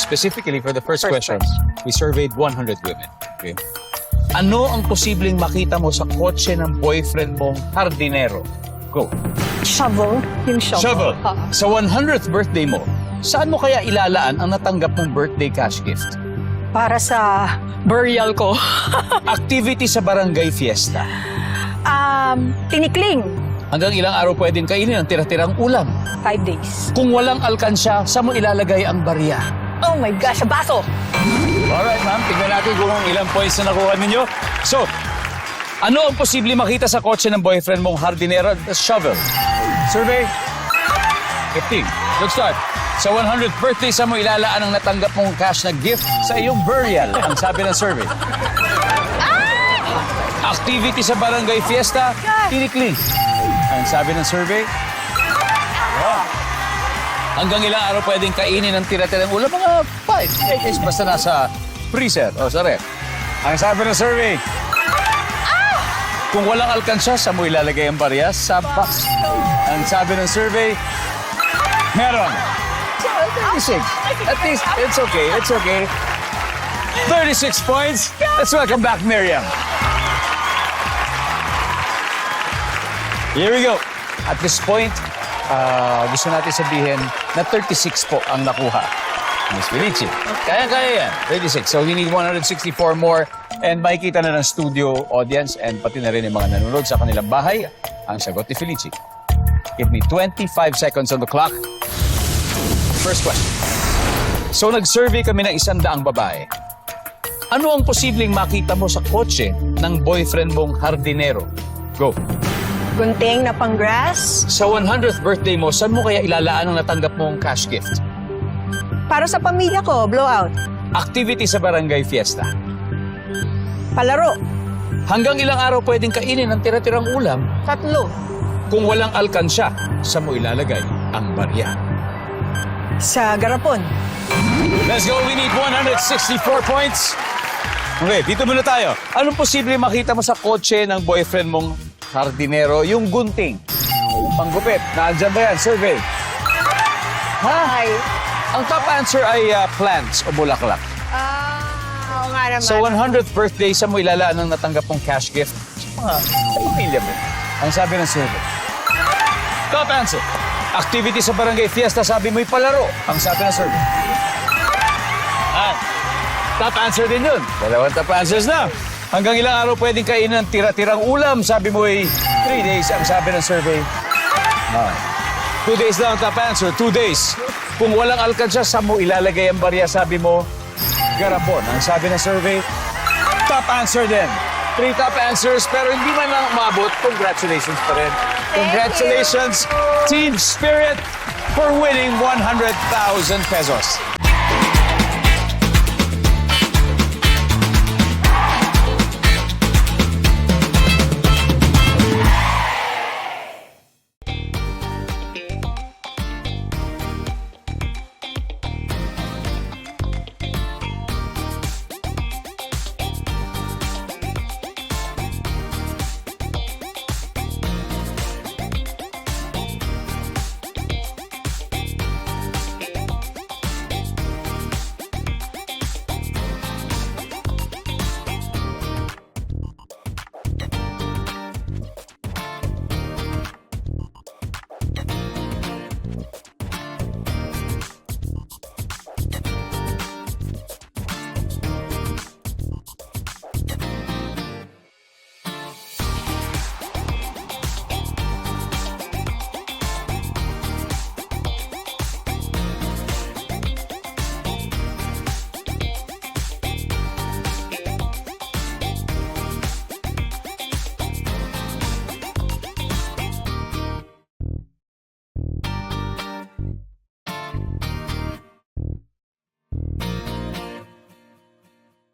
specifically for the first, First question, we surveyed 100 women. Okay? Ano ang posibleng makita mo sa kotse ng boyfriend mong hardinero? Go. Shovel. Yung shovel. Shovel. Ah. Sa 100th birthday mo, saan mo kaya ilalaan ang natanggap mong birthday cash gift? para sa burial ko. Activity sa barangay fiesta. um, tinikling. Hanggang ilang araw pwedeng kainin ang tira-tirang ulam. Five days. Kung walang alkansya, saan mo ilalagay ang barya? Oh my gosh, sa baso. Alright, ma'am. Tignan natin kung ilang points na nakuha ninyo. So, ano ang posible makita sa kotse ng boyfriend mong hardinero? The shovel. Survey. 15. Good start. Sa 100th birthday, sa mo ilalaan ang natanggap mong cash na gift sa iyong burial, ang sabi ng survey. Activity sa barangay fiesta, tinikling. Ang sabi ng survey. Hanggang ilang araw pwedeng kainin ng tira-tirang ulam? Mga 5 days basta nasa freezer o sa ref. Ang sabi ng survey, kung walang alkansya, sa mo ilalagay ang barya? Sa box. Ang sabi ng survey, meron. So, 36. At least, it's okay, it's okay. 36 points. Let's welcome back Miriam. Here we go. At this point, ah, gusto natin sabihin na 36 po ang nakuha. Miss Felici. Kaya-kaya yan. 36. So we need 164 more. And makikita na ng studio audience and pati na rin yung mga nanonood sa kanilang bahay ang sagot ni Felici. Give me 25 seconds on the clock. First question. So nag-survey kami ng isang daang babae. Ano ang posibleng makita mo sa kotse ng boyfriend mong hardinero? Go. Gunting na pang grass. Sa 100th birthday mo, saan mo kaya ilalaan ang natanggap mong cash gift? Para sa pamilya ko, blowout. Activity sa barangay fiesta. Palaro. Hanggang ilang araw pwedeng kainin ang tira-tirang ulam Tatlo. kung walang alkansya, saan mo ilalagay ang barya? Sa garapon. Let's go, we need 164 points. Okay, dito muna tayo. Anong posible makita mo sa kotse ng boyfriend mong hardinero? Yung gunting. Panggupit. Nandiyan ba yan? Survey. Ha? Ay. Ang top answer ay ah, plants o bulaklak. Ah, oo nga naman. Sa 100th birthday, sa mo ilalaan ang natanggap mong cash gift? Sa mga pamilya mo. Ang sabi ng survey. Top answer. Activity sa barangay fiesta, sabi mo'y palaro. Ang sabi ng survey. At top answer din yun. Dalawang top answers na. Hanggang ilang araw pwedeng kainin ng tira-tirang ulam, sabi mo'y 3 days. Ang sabi ng survey. Ah. Two days lang ang top answer. Two days. Kung walang alkansya, saan mo ilalagay ang barya, sabi mo, garapon. Ang sabi ng survey, top answer din. Three top answers, pero hindi man lang umabot. Congratulations pa rin. Congratulations, Team Spirit, for winning 100,000 pesos.